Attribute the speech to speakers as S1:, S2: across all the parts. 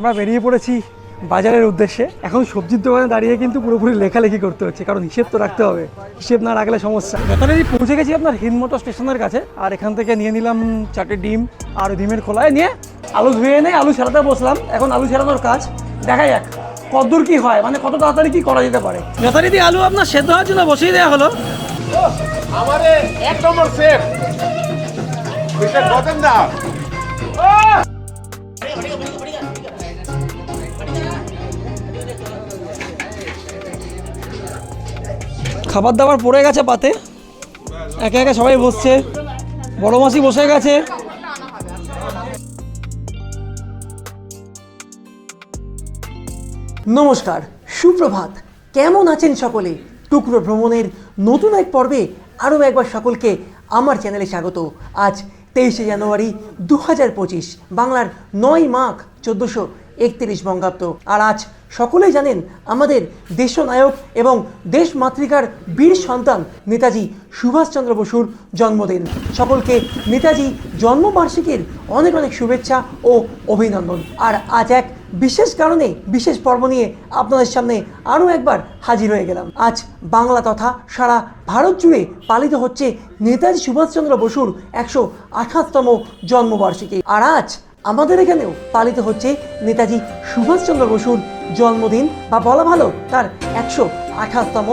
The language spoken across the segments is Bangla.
S1: আমরা বেরিয়ে পড়েছি বাজারের উদ্দেশ্যে। এখন সবজির দোকানে দাঁড়িয়ে কিন্তু পুরোপুরি লেখালেখি করতে হচ্ছে, কারণ হিসেব তো রাখতে হবে। হিসেব না রাখলে সমস্যা। যথারীতি পৌঁছে গেছি আপনার হিন্দমোটর স্টেশনের কাছে, আর এখান থেকে নিয়ে নিলাম চারটে ডিম আর ডিমের খোলায় নিয়ে আলু ধুয়ে এনে আলু ছাড়াতে বসলাম। এখন আলু ছাড়ানোর কাজ, দেখা যাক কতদূর কি হয় মানে কত তাড়াতাড়ি কি করা যেতে পারে। যথারীতি আলু আপনার সেদ্ধ হওয়ার জন্য বসিয়ে দেওয়া হলো।
S2: আমারে এক নম্বর সেফ।
S1: খাবার দাবার পড়ে গেছে পাতে। একে একে সবাই বসছে। বড় মাসি বসে গেছে।
S3: নমস্কার, সুপ্রভাত। কেমন আছেন সকলে? টুকরো ভ্রমণের নতুন এক পর্বে আরও একবার সকলকে আমার চ্যানেলে স্বাগত। আজ তেইশে জানুয়ারি দু হাজার পঁচিশ, বাংলার নয় মাঘ চোদ্দোশো একত্রিশ বঙ্গাব্দ। আর আজ সকলেই জানেন আমাদের দেশনায়ক এবং দেশ মাতৃকার বীর সন্তান নেতাজি সুভাষচন্দ্র বসুর জন্মদিন। সকলকে নেতাজি জন্মবার্ষিকীর অনেক অনেক শুভেচ্ছা ও অভিনন্দন। আর আজ এক বিশেষ কারণে, বিশেষ পর্ব নিয়ে আপনাদের সামনে আরও একবার হাজির হয়ে গেলাম। আজ বাংলা তথা সারা ভারত জুড়ে পালিত হচ্ছে নেতাজি সুভাষচন্দ্র বসুর একশো আঠাশতম জন্মবার্ষিকী। আর আজ আমাদের এখানেও পালিত হচ্ছে নেতাজি সুভাষচন্দ্র বসুর জন্মদিন বা বলা ভালো, তার একশো আঠাশতম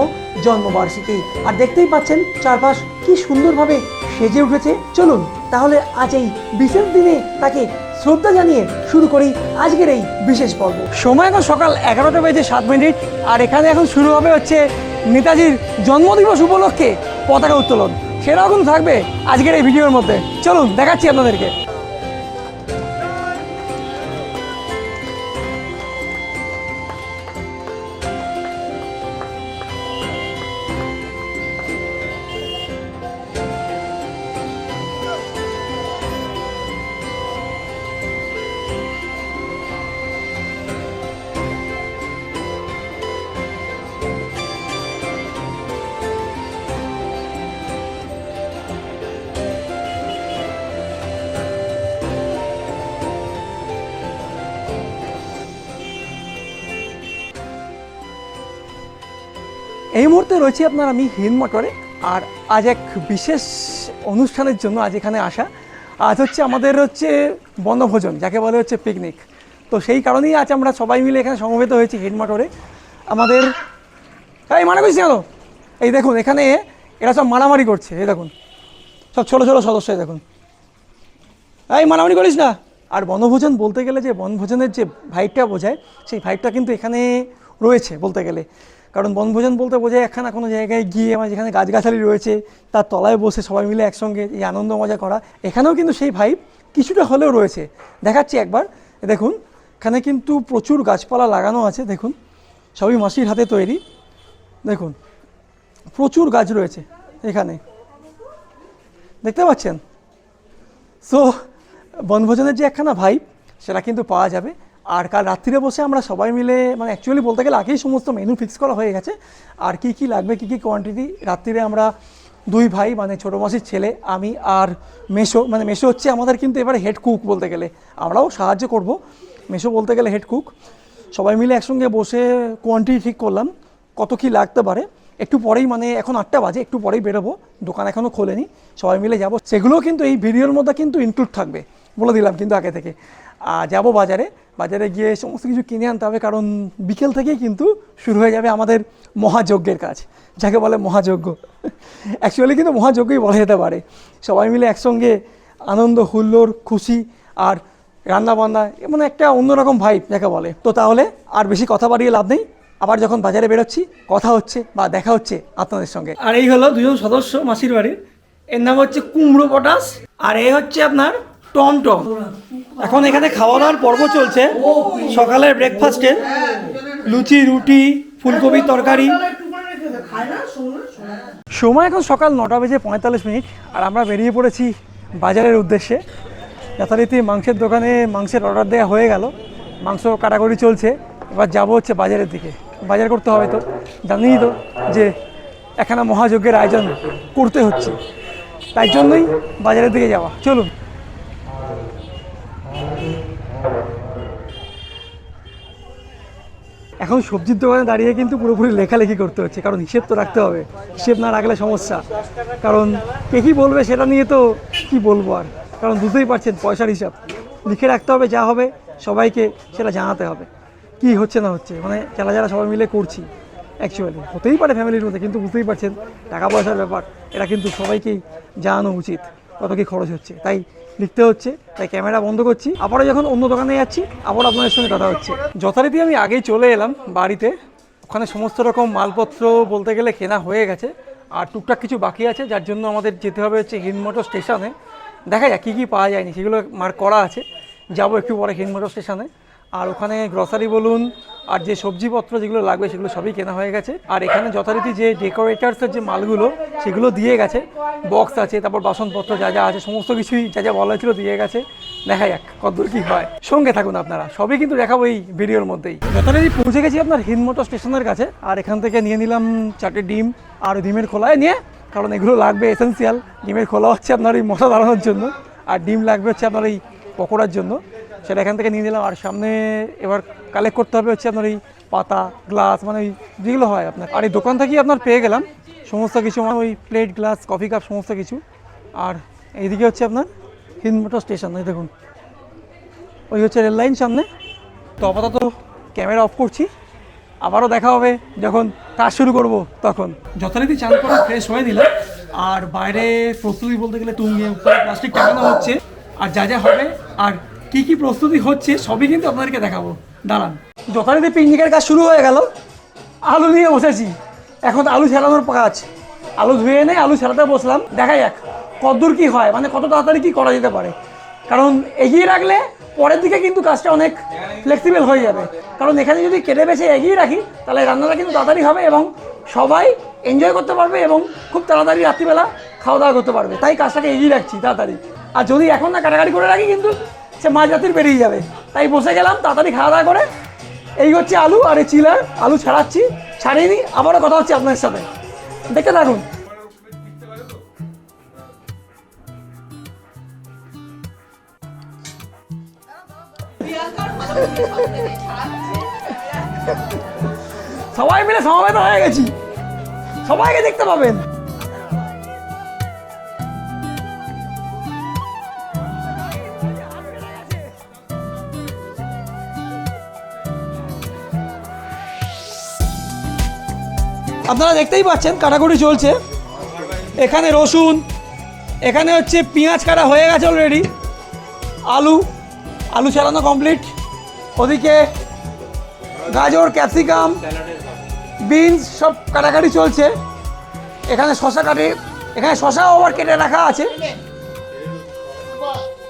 S3: জন্মবার্ষিকী। আর দেখতেই পাচ্ছেন, চারপাশ কি সুন্দরভাবে সেজে উঠেছে। চলুন, তাহলে আজ এই বিশেষ দিনে তাকে শ্রদ্ধা জানিয়ে শুরু করি আজকের এই বিশেষ পর্ব।
S1: সময় এখন সকাল এগারোটা বেজে সাত মিনিট, আর এখানে এখন শুরু হবে হচ্ছে নেতাজির জন্মদিবস উপলক্ষে পতাকা উত্তোলন। সেটাও থাকবে আজকের এই ভিডিওর মধ্যে। চলুন, দেখাচ্ছি আপনাদেরকে। এই মুহূর্তে রয়েছি আপনার আমি হিন মোটরে, আর আজ এক বিশেষ অনুষ্ঠানের জন্য আজ এখানে আসা। আজ হচ্ছে আমাদের হচ্ছে বনভোজন, যাকে বলে হচ্ছে পিকনিক তো সেই কারণেই আজ আমরা সবাই মিলে এখানে সমবেত হয়েছি হিন মোটরে। আমাদের এই মানে করছি কেন? এই দেখুন, এখানে এরা সব মারামারি করছে, এই দেখুন। সব ছোটো ছোটো সদস্য দেখুন। এই মারামারি করিস না। আর বনভোজন বলতে গেলে যে বনভোজনের যে ভাইবটা বোঝায়, সেই ভাইবটা কিন্তু এখানে রয়েছে বলতে গেলে। কারণ বনভোজন বলতে বোঝায় একখানা কোনো জায়গায় গিয়ে আমার যেখানে গাছগাছালি রয়েছে, তার তলায় বসে সবাই মিলে একসঙ্গে এই আনন্দ মজা করা, এখানেও কিন্তু সেই ভাইব কিছুটা হলেও রয়েছে। দেখাচ্ছি একবার, দেখুন, এখানে কিন্তু প্রচুর গাছপালা লাগানো আছে, দেখুন, সবই মাসির হাতে তৈরি, দেখুন, প্রচুর গাছ রয়েছে এখানে। দেখতে পাচ্ছেন? সো বনভোজনের যে একখানা ভাইব সেটা কিন্তু পাওয়া যাবে। আর কাল রাত্রিরে বসে আমরা সবাই মিলে মানে অ্যাকচুয়ালি বলতে গেলে আগেই সমস্ত মেনু ফিক্স করা হয়ে গেছে। আর কি কি লাগবে, কি কি কোয়ান্টিটি রাত্রিরে আমরা দুই ভাই মানে ছোটো মাসির ছেলে, আমি আর মেশো মানে মেশো হচ্ছে আমাদের কিন্তু এবারে হেড কুক বলতে গেলে। আমরাও সাহায্য করব। মেশো বলতে গেলে হেড কুক সবাই মিলে একসঙ্গে বসে কোয়ান্টিটি ঠিক করলাম, কত কি লাগতে পারে। একটু পরেই মানে এখন আটটা বাজে, একটু পরেই বেরোবো। দোকান এখনও খোলেনি। সবাই মিলে যাব। সেগুলোও কিন্তু এই ভিডিওর মধ্যে কিন্তু ইনক্লুড থাকবে। বলে দিলাম কিন্তু আগে থেকে। যাব বাজারে। বাজারে গিয়ে সমস্ত কিছু কিনে আনতে হবে, কারণ বিকেল থেকেই কিন্তু শুরু হয়ে যাবে আমাদের মহাযজ্ঞের কাজ। যাকে বলে মহাযজ্ঞ। অ্যাকচুয়ালি কিন্তু মহাযজ্ঞই বলা যেতে পারে। সবাই মিলে একসঙ্গে আনন্দ, হুল্লোড়, খুশি আর রান্না বান্না মানে একটা অন্যরকম ভাইব যাকে বলে। তো তাহলে আর বেশি কথা বাড়িয়ে লাভ নেই। আবার যখন বাজারে বেরোচ্ছি, কথা হচ্ছে বা দেখা হচ্ছে আপনাদের সঙ্গে। আর এই হলো দুজন সদস্য মাসির বাড়ির। এর নাম হচ্ছে কুমড়ো পটাশ। আর এ হচ্ছে আপনার টমটম এখন এখানে খাওয়া দাওয়ার পর্ব চলছে। সকালের ব্রেকফাস্টে লুচি, রুটি, ফুলকপি তরকারি। সময় এখন সকাল নটা বেজে পঁয়তাল্লিশ মিনিট, আর আমরা বেরিয়ে পড়েছি বাজারের উদ্দেশ্যে। যথারীতি মাংসের দোকানে মাংসের অর্ডার দেওয়া হয়ে গেল। মাংস কাটাকুটি চলছে। এবার যাব হচ্ছে বাজারের দিকে। বাজার করতে হবে তো। জানিই তো যে এখানে মহাযজ্ঞের আয়োজন করতে হচ্ছে। তাই জন্যই বাজারের দিকে যাওয়া। চলুন। এখন সবজির দোকানে দাঁড়িয়ে কিন্তু পুরোপুরি লেখালেখি করতে হচ্ছে, কারণ হিসেব তো রাখতে হবে। হিসেব না রাখলে সমস্যা। কারণ কে কী বলবে সেটা নিয়ে তো কি বলব আর? কারণ বুঝতেই পারছেন, পয়সার হিসাব। লিখে রাখতে হবে যা হবে, সবাইকে সেটা জানাতে হবে। কি হচ্ছে না হচ্ছে মানে যারা যারা সবাই মিলে করছি অ্যাকচুয়ালি হতেই পারে ফ্যামিলির মধ্যে, কিন্তু বুঝতেই পারছেন, টাকা পয়সার ব্যাপার, এটা কিন্তু সবাইকেই জানানো উচিত, কত কী খরচ হচ্ছে। তাই লিখতে হচ্ছে, তাই ক্যামেরা বন্ধ করছি। আবারও যখন অন্য দোকানে যাচ্ছি আবার আপনাদের সঙ্গে কথা হচ্ছে। যথারীতি আমি আগেই চলে এলাম বাড়িতে। ওখানে সমস্ত রকম মালপত্র বলতে গেলে কেনা হয়ে গেছে। আর টুকটাক কিছু বাকি আছে, যার জন্য আমাদের যেতে হবে হচ্ছে হিন্দমোটর স্টেশনে। দেখা যাক কী কী পাওয়া যায়নি, সেগুলো মার্ক করা আছে। যাব একটু পরে হিন্দমোটর স্টেশনে। আর ওখানে গ্রসারি বলুন, আর যে সবজিপত্র যেগুলো লাগবে সেগুলো সবই কেনা হয়ে গেছে। আর এখানে যথারীতি যে ডেকোরেটার্সের যে মালগুলো, সেগুলো দিয়ে গেছে। বক্স আছে, তারপর বাসনপত্র যা যা আছে, সমস্ত কিছুই যা যা বলা ছিল দিয়ে গেছে। দেখা যাক কতদূর কি হয়। সঙ্গে থাকুন আপনারা, সবই কিন্তু দেখাবো এই ভিডিওর মধ্যেই। যথারীতি পৌঁছে গেছি আপনার হিনমোটর স্টেশনের কাছে, আর এখান থেকে নিয়ে নিলাম চারটে ডিম আর ডিমের খোলায় নিয়ে, কারণ এগুলো লাগবে এসেন্সিয়াল ডিমের খোলা হচ্ছে আপনার ওই মশা দাঁড়ানোর জন্য, আর ডিম লাগবে হচ্ছে আপনার এই পকোড়ার জন্য। সেটা এখান থেকে নিয়ে নিলাম। আর সামনে এবার কালেক্ট করতে হবে হচ্ছে আপনার এই পাতা গ্লাস মানে ওই যেগুলো হয় আপনার। আর এই দোকান থেকেই আপনার পেয়ে গেলাম। সমস্ত কিছু মানে ওই প্লেট গ্লাস কফি কাপ সমস্ত কিছু। আর এইদিকে হচ্ছে আপনার হিন্দমোটর স্টেশন, এই দেখুন। ওই হচ্ছে রেল লাইন সামনে। তো আপাতত ক্যামেরা অফ করছি। আবারও দেখা হবে যখন কাজ শুরু করব তখন। যথারীতি চান করে ফ্রেশ হয়ে দিলাম আর বাইরে প্রস্তুতি বলতে গেলে টুঙ্গি প্লাস্টিক টাঙানো হচ্ছে। আর যা যা হবে, আর কি কি প্রস্তুতি হচ্ছে, সবই কিন্তু আপনাদেরকে দেখাবো। দাঁড়ান। যথারীতি পিকনিকের কাজ শুরু হয়ে গেল। আলু নিয়ে বসেছি। এখন আলু ছাড়ানোর কাজ আলু ধুয়ে এনে আলু ছাড়াতে বসলাম। দেখা যাক কতদূর কি হয় মানে কত তাড়াতাড়ি কি করা যেতে পারে। কারণ এগিয়ে রাখলে পরের দিকে কিন্তু কাজটা অনেক ফ্লেক্সিবল হয়ে যাবে। কারণ এখানে যদি কেটে বেছে এগিয়ে রাখি, তাহলে রান্নাটা কিন্তু তাড়াতাড়ি হবে এবং সবাই এনজয় করতে পারবে এবং খুব তাড়াতাড়ি রাত্রিবেলা খাওয়া দাওয়া করতে পারবে। তাই কাজটাকে এগিয়ে রাখছি, তাড়াতাড়ি। আর যদি এখন না কাটাকাটি করে রাখি কিন্তু সে মাঝ রাত্রির বেরিয়ে যাবে। তাই বসে গেলাম, তাড়াতাড়ি খাওয়া দাওয়া করে। এই হচ্ছে আলু আর এই চিলার, আলু ছাড়াচ্ছি। ছাড়িয়ে নিই আবারও কথা হচ্ছে আপনার সাথে। দেখতে থাকুন। সবাই মিলে সমাবেত হয়ে গেছি। সবাইকে দেখতে পাবেন। আপনারা দেখতেই পাচ্ছেন কাটাকুটি চলছে। এখানে রসুন, এখানে হচ্ছে পেঁয়াজ কাটা হয়ে গেছে অলরেডি আলু আলু ছাড়ানো কমপ্লিট ওদিকে গাজর, ক্যাপসিকাম, বিনস সব কাটাকাটি চলছে। এখানে শশা কাটে, এখানে শশাও আবার কেটে রাখা আছে।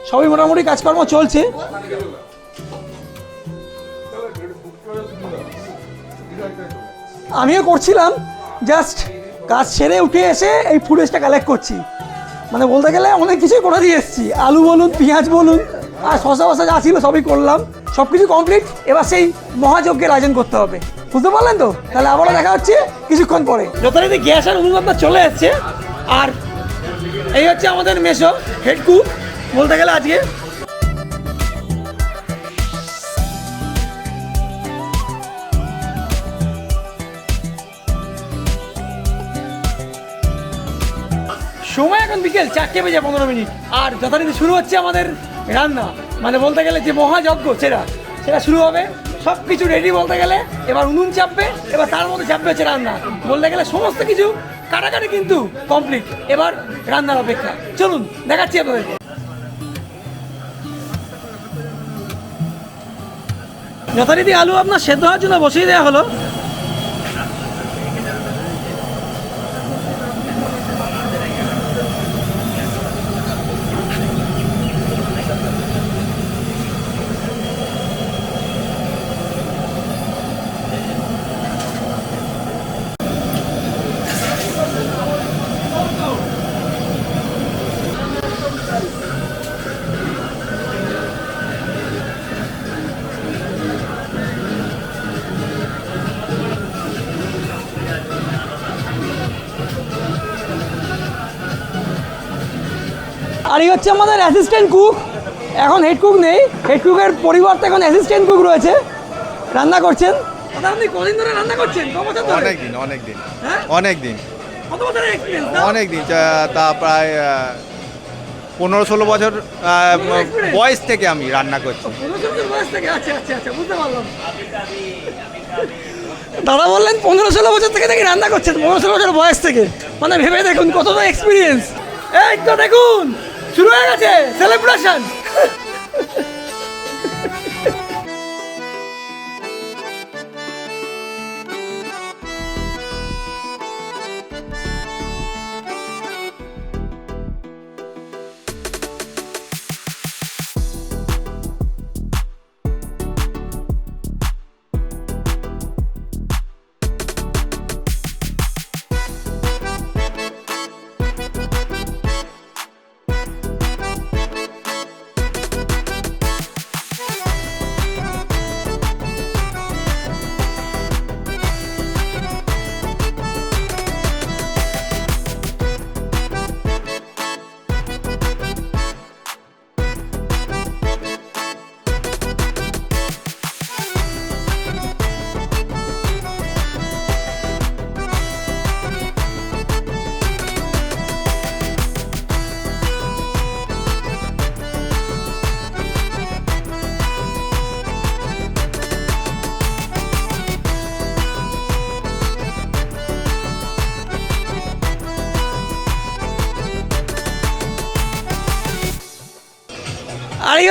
S1: সবই মোটামুটি কাজকর্ম চলছে। আমিও করছিলাম জাস্ট কাজ সেরে উঠে এসে এই ফুটেজটা কালেক্ট করছি। মানে বলতে গেলে অনেক কিছুই করে দিয়ে এসেছি। আলু বলুন, পেঁয়াজ বলুন, আর শশা ফসা যা ছিল সবই করলাম। সব কিছু কমপ্লিট এবার সেই মহাযজ্ঞের আয়োজন করতে হবে। বুঝতে পারলেন তো? তাহলে আবারও দেখা হচ্ছে কিছুক্ষণ পরে। যথারীতি গ্যাস আর উনুন চলে যাচ্ছে আর এই হচ্ছে আমাদের মেশো হেড কুক বলতে গেলে আজকে এখন বিকেল চারটে বেজে পনেরো মিনিট। আর যথারীতি শুরু হচ্ছে আমাদের রান্না। মানে বলতে গেলে যে মহাযজ্ঞ সেটা সেটা শুরু হবে। সব কিছু রেডি বলতে গেলে এবার উনুন চাপবে, এবার তার মধ্যে চাপবে হচ্ছে রান্না। বলতে গেলে সমস্ত কিছু কাটাকাটি কিন্তু কমপ্লিট এবার রান্নার অপেক্ষা। চলুন, দেখাচ্ছি আপনাদেরকে। যথারীতি আলু আপনার সেদ্ধ হওয়ার জন্য বসিয়ে দেওয়া হলো। আর এই হচ্ছে আমাদের অ্যাসিস্ট্যান্ট কুক এখন হেড কুক নেই। হেড কুকের পরিবর্তে এখন অ্যাসিস্ট্যান্ট কুক রয়েছে। রান্না করছেন? আপনি কদিন ধরে রান্না করছেন?
S4: অনেক দিন অনেক দিন
S1: হ্যাঁ?
S4: অনেক দিন
S1: কত বছরের এক্সপিরিয়েন্স
S4: অনেক দিন তা- প্রায় পনেরো ষোলো বছর বয়স থেকে আমি রান্না করছি।
S1: পনেরো বছর বয়স থেকে? আচ্ছা আচ্ছা আচ্ছা বুঝতে পারলাম। দাদা বললেন পনেরো ষোলো বছর থেকে নাকি রান্না করছেন? পনেরো ষোলো বছর বয়স থেকে। মানে ভেবে দেখুন কতটা এক্সপিরিয়েন্স এই তো দেখুন। শুরু হয়ে গেছে সেলিব্রেশন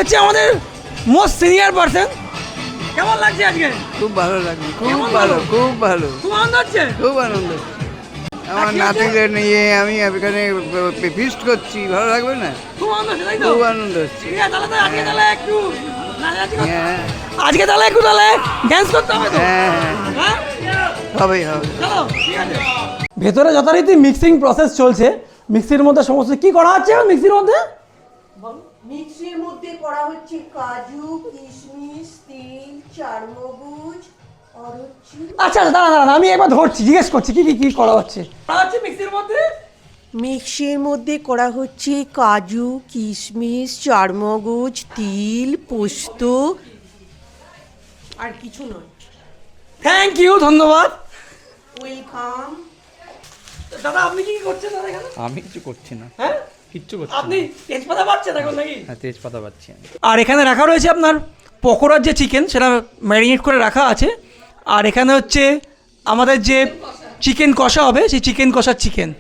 S1: হচ্ছে আমাদের মোস্ট সিনিয়র পার্সন কেমন লাগছে আজকে?
S5: খুব ভালো লাগছে খুব ভালো? খুব ভালো।
S1: খুব আনন্দ হচ্ছে?
S5: খুব আনন্দ। আমার নাতিদের নিয়ে আমি এখানে ফিস্ট করছি ভালো লাগবে না?
S1: খুব আনন্দ হচ্ছে তাই তো?
S5: খুব আনন্দ হচ্ছে।
S1: আজকে তাহলে একটু
S5: হ্যাঁ।
S1: আজকে তাহলে একটু তাহলে ড্যান্স করতে হবে তো?
S5: হ্যাঁ।
S1: হ্যাঁ?
S5: হবে হবে।
S1: চলো ঠিক আছে। ভেতরে যথারীতি মিক্সিং প্রসেস চলছে। মিক্সির মধ্যে সমস্ত কি করা হচ্ছে মিক্সির মধ্যে?
S6: মিক্সির মধ্যে করা হচ্ছে কাজু কিশমিশ তিল চারমগজ আর
S1: আচ্ছা আচ্ছা দাঁড়া দাঁড়া আমি একবার ধরছি জিজ্ঞেস করছি কি কি কি করা হচ্ছে? মিক্সির মধ্যে?
S6: মিক্সির মধ্যে করা হচ্ছে কাজু কিশমিশ চারমগজ তিল পোস্ত আর কিছু নয়।
S1: থ্যাংক ইউ ধন্যবাদ।
S6: ওয়েলকাম।
S1: দাদা আপনি কি কি করছেন দাদা এখানে?
S4: আমি কিছু করছি না।
S1: হ্যাঁ?
S4: কিচ্ছু করছি
S1: আপনি তেজপাতা পাচ্ছেন এখন নাকি?
S4: হ্যাঁ তেজপাতা পাচ্ছি আমি।
S1: আর এখানে রাখা রয়েছে আপনার পকোড়ার যে চিকেন সেটা ম্যারিনেট করে রাখা আছে। আর এখানে হচ্ছে আমাদের যে চিকেন কষা হবে সেই চিকেন কষার চিকেন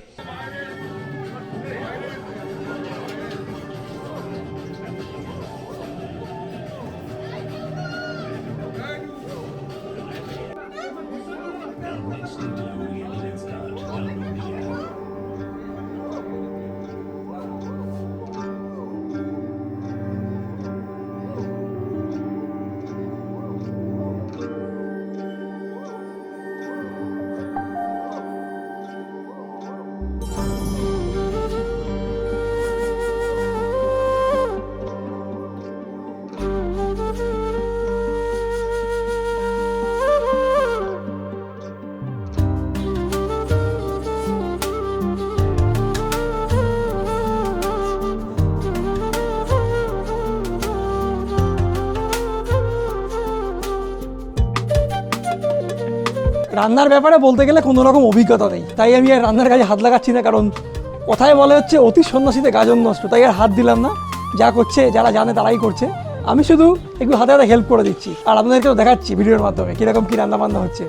S1: রান্নার ব্যাপারে বলতে গেলে কোনো রকম অভিজ্ঞতা নেই। তাই আমি আর রান্নার কাজে হাত লাগাচ্ছি না, কারণ কথায় বলে হচ্ছে অতি সন্ন্যাসীতে গাজন নষ্ট, তাই আর হাত দিলাম না। যা করছে, যারা জানে তারাই করছে। আমি শুধু একটু হাতে হাতে হেল্প করে দিচ্ছি। আর আপনাদেরকেও দেখাচ্ছি ভিডিওর মাধ্যমে কীরকম কী রান্না বান্না হচ্ছে।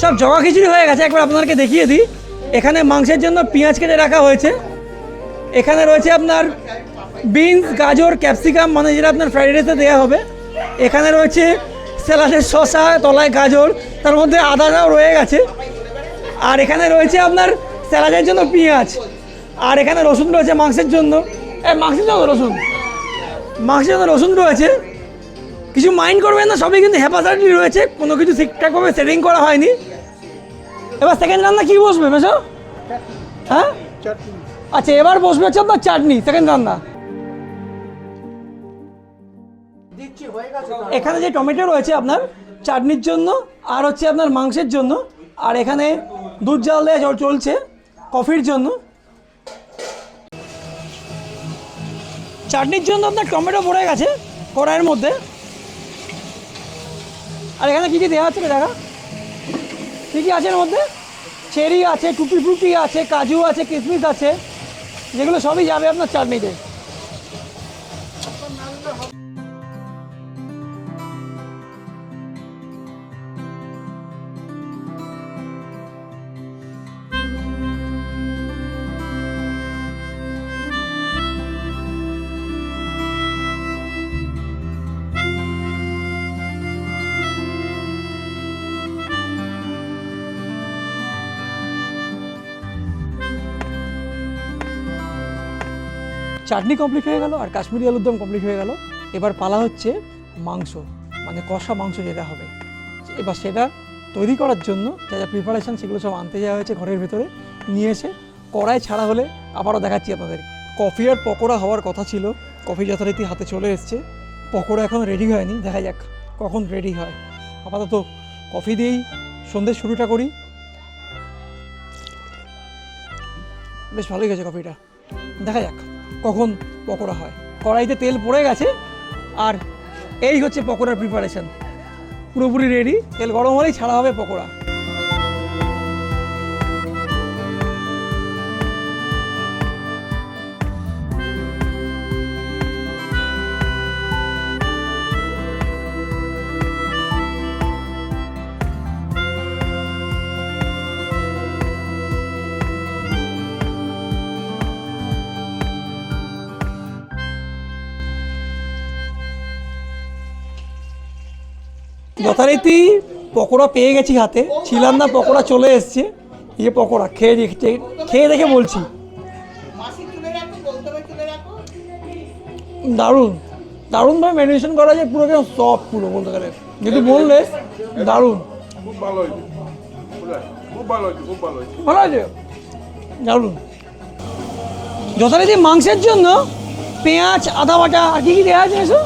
S1: সব জগা খিচুড়ি হয়ে গেছে, একবার আপনাদেরকে দেখিয়ে দিই। এখানে মাংসের জন্য পেঁয়াজ কেটে রাখা হয়েছে। এখানে রয়েছে আপনার বিনস গাজর ক্যাপসিকাম মানে যেটা আপনার ফ্রাইড রাইসে দেওয়া হবে। এখানে রয়েছে স্যালাডের শসা তলায় গাজর তার মধ্যে আদাটাও রয়ে গেছে। আর এখানে রয়েছে আপনার স্যালাডের জন্য পেঁয়াজ। আর এখানে রসুন রয়েছে মাংসের জন্য। মাংসের জন্য রসুন। মাংসের জন্য রসুন রয়েছে। কিছু মাইন্ড করবেন না সবই কিন্তু হ্যাপাসাইটলি রয়েছে। কোনো কিছু ঠিকঠাকভাবে সেটিং করা হয়নি। এবার সেকেন্ড রান্না কি বসবে বেশ হ্যাঁ? আচ্ছা এবার বসবে হচ্ছে আপনার চাটনি সেকেন্ড রান্না। এখানে যে টমেটো রয়েছে আপনার, চাটনির জন্য আর হচ্ছে আপনার মাংসের জন্য। আর এখানে দুধ জাল দেওয়া চলছে, কফির জন্য। চাটনির জন্য আপনার টমেটো পড়ে গেছে কড়াইয়ের মধ্যে। আর এখানে কী কী দেওয়া হচ্ছে দেখা কী কী আছে এর মধ্যে? চেরি আছে টুটি ফ্রুটি আছে, কাজু আছে কিশমিশ আছে, যেগুলো সবই যাবে আপনার চাটনিতে। চাটনি কমপ্লিট হয়ে গেল আর কাশ্মীরি আলুর দম কমপ্লিট হয়ে গেল। এবার পালা হচ্ছে মাংস মানে কষা মাংস যেটা হবে। এবার সেটা তৈরি করার জন্য যা যা প্রিপারেশান সেগুলো সব আনতে যাওয়া হয়েছে ঘরের ভেতরে, নিয়ে এসে কড়াই ছাড়া হলে আবারও দেখাচ্ছি আপনাদের। কফি আর পকোড়া হওয়ার কথা ছিল, কফি যথারীতি হাতে চলে এসছে। পকোড়া এখন রেডি হয়নি, দেখা যাক কখন রেডি হয়। আপাতত কফি দিয়েই সন্ধ্যের শুরুটা করি। বেশ ভালোই গেছে কফিটা। দেখা যাক। কখন পকোড়া হয়? কড়াইতে তেল পড়ে গেছে, আর এই হচ্ছে পকোড়ার প্রিপারেশান পুরোপুরি রেডি তেল গরম হলেই ছাড়া হবে পকোড়া। যথারীতি পকোড়া পেয়ে গেছি হাতে। ছিলাম না পকোড়া চলে এসছে। এই পকোড়া খেয়ে দেখতে খেয়ে দেখে বলছি। দারুণ। দারুণভাবে ম্যারিনেশন করা যায় পুরো কেন সফট পুরো বলতে গেলে যদি বললে দারুণ।
S2: খুব ভালো হয়েছে। খুব ভালো হয়েছে খুব ভালো হয়েছে।
S1: ভালো আছে দারুণ। যথারীতি মাংসের জন্য পেঁয়াজ আদা বাটা আর কি কি দেওয়া আছে এসব?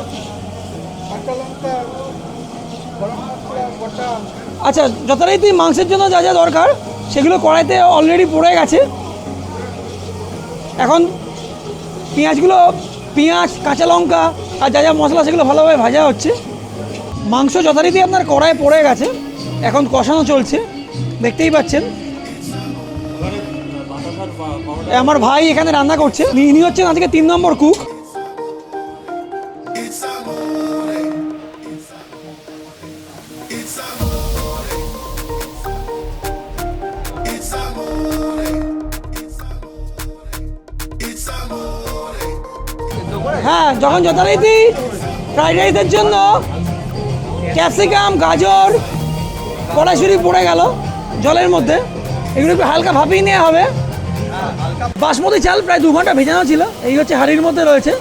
S1: আচ্ছা যথারীতি মাংসের জন্য যা যা দরকার, সেগুলো কড়াইতে অলরেডি পড়ে গেছে। এখন পেঁয়াজগুলো, পেঁয়াজ, কাঁচা লঙ্কা আর যা যা মশলা সেগুলো ভালোভাবে ভাজা হচ্ছে। মাংস যথারীতি আপনার কড়াইয়ে পড়ে গেছে, এখন কষানো চলছে। দেখতেই পাচ্ছেন। আমার ভাই এখানে রান্না করছে। ইনি হচ্ছেন আজকে তিন নম্বর কুক যখন যথারীতি ফ্রাইড রাইসের জন্য ক্যাপসিকাম, গাজর কড়াইশুরি পড়ে গেল জলের মধ্যে। এগুলো একটু হালকা ভাপিয়ে নেওয়া হবে। বাসমতি চাল প্রায় দু ঘণ্টা ভেজানো ছিল। এই হচ্ছে হাড়ির মধ্যে রয়েছে।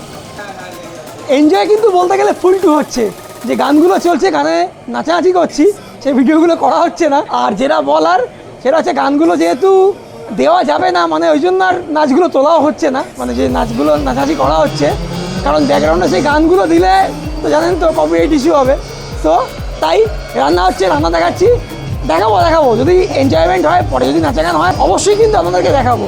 S1: এনজয় কিন্তু বলতে গেলে ফুল টু হচ্ছে। যে গানগুলো চলছে, গানে নাচানাচি করছি, সেই ভিডিওগুলো করা হচ্ছে না। আর যেটা বলার, সেটা হচ্ছে গানগুলো যেহেতু দেওয়া যাবে না মানে ওই জন্য আর নাচগুলো তোলাও হচ্ছে না। মানে যে নাচগুলো নাচানাচি করা হচ্ছে কারণ ব্যাকগ্রাউন্ডে সেই গানগুলো দিলে তো জানেন তো কপিরাইট ইস্যু হবে। তো তাই রান্না হচ্ছে, রান্না দেখাচ্ছি। দেখাবো দেখাবো। যদি এনজয়মেন্ট হয়, পরে যদি নাচা গান হয়, অবশ্যই কিন্তু আপনাদেরকে দেখাবো।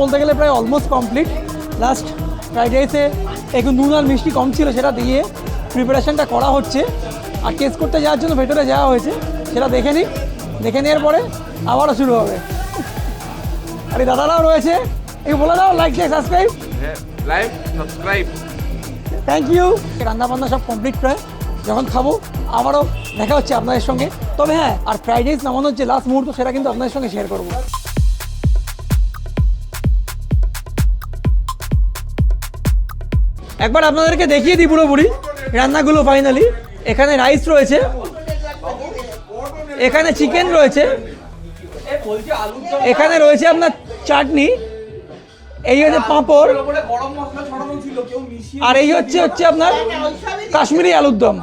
S1: বলতে গেলে প্রায় অলমোস্ট কমপ্লিট লাস্ট ফ্রাইড রাইসে একটু নুন আর মিষ্টি কম ছিল সেটা দিয়ে প্রিপারেশনটা করা হচ্ছে। আর টেস্ট করতে যাওয়ার জন্য ভেতরে যাওয়া হয়েছে। সেটা দেখে নিই। দেখে নেওয়ার পরে আবারও শুরু হবে। আর দাদারাও রয়েছে। এই বলে দাও লাইক দিয়ে subscribe
S2: like subscribe
S1: thank you রান্না বান্না সব কমপ্লিট প্রায়। যখন খাব আবারও দেখা হচ্ছে আপনাদের সঙ্গে। তবে হ্যাঁ আর ফ্রাইড রাইস নামানোর যে লাস্ট মুহূর্ত সেটা কিন্তু আপনাদের সঙ্গে শেয়ার করব। একবার আপনাদেরকে দেখিয়ে দিই পুরোপুরি রান্নাগুলো ফাইনালি এখানে রাইস রয়েছে। এখানে চিকেন রয়েছে। এখানে রয়েছে আপনার চাটনি। এই হচ্ছে পাঁপড়। আর এই হচ্ছে হচ্ছে আপনার কাশ্মীরি আলুর দম।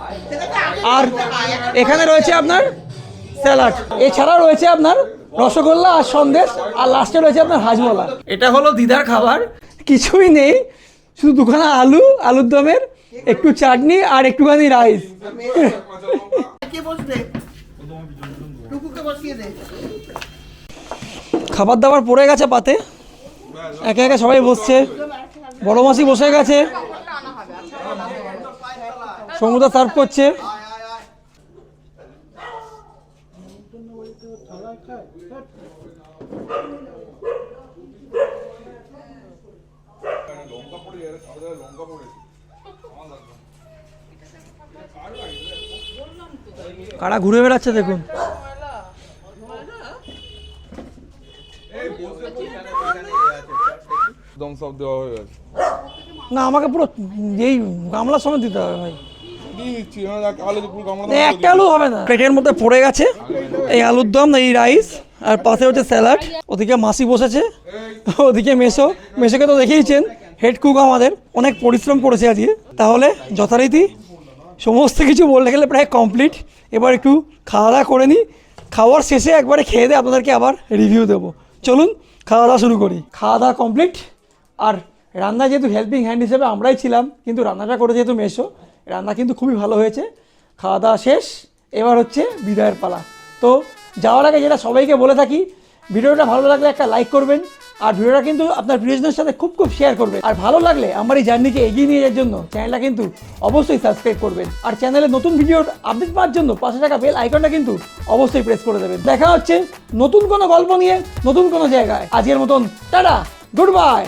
S1: আর এখানে রয়েছে আপনার স্যালাড। এছাড়া রয়েছে আপনার রসগোল্লা আর সন্দেশ। আর লাস্টে রয়েছে আপনার হাজমোলা। এটা হলো দিদার খাবার। কিছুই নেই। শুধু দুখানা আলু আলুর দমের একটু চাটনি আর একটুখানি রাইস খাবার দাবার পড়ে গেছে পাতে। একে একে সবাই বসছে। বড় মাসি বসে গেছে। সমুদ্র সার্ভ করছে। কারা ঘুরে বেড়াচ্ছে দেখুন।
S2: দম সব দেওয়া হয়ে গেছে।
S1: না আমাকে পুরো এই গামলার সময় দিতে হবে ভাই। একটা আলু হবে না। প্লেটের মধ্যে পড়ে গেছে। এই আলুর দম এই রাইস আর পাশে হচ্ছে স্যালাড। ওদিকে মাসি বসেছে। ওদিকে মেসো। মেসোকে তো দেখেইছেন। হেড কুক আমাদের অনেক পরিশ্রম করেছে আজকে। তাহলে যথারীতি সমস্ত কিছু বলতে গেলে প্রায় কমপ্লিট এবার একটু খাওয়া দাওয়া করে নিই। খাওয়ার শেষে একবারে খেয়ে দিয়ে আপনাদেরকে আবার রিভিউ দেবো। চলুন, খাওয়া দাওয়া শুরু করি। খাওয়া দাওয়া কমপ্লিট আর রান্না যেহেতু হেল্পিং হ্যান্ড হিসেবে আমরাই ছিলাম, কিন্তু রান্নাটা করে যেহেতু মেসো, রান্না কিন্তু খুবই ভালো হয়েছে। খাওয়া দাওয়া শেষ। এবার হচ্ছে বিদায়ের পালা। তো যাওয়ার আগে যেটা সবাইকে বলে থাকি, ভিডিওটা ভালো লাগলে একটা লাইক করবেন আর ভিডিওটা কিন্তু আপনার প্রিয়জনের সাথে খুব খুব শেয়ার করবেন। আর ভালো লাগলে আমার এই জার্নিকে এগিয়ে নিয়ে যাওয়ার জন্য চ্যানেলটা কিন্তু অবশ্যই সাবস্ক্রাইব করবেন। আর চ্যানেলে নতুন ভিডিওর আপডেট পাওয়ার জন্য পাশে থাকা বেল আইকনটা কিন্তু অবশ্যই প্রেস করে দেবেন। দেখা হচ্ছে নতুন কোনো গল্প নিয়ে, নতুন কোনো জায়গায়। আজকের মতন, টাটা গুড বাই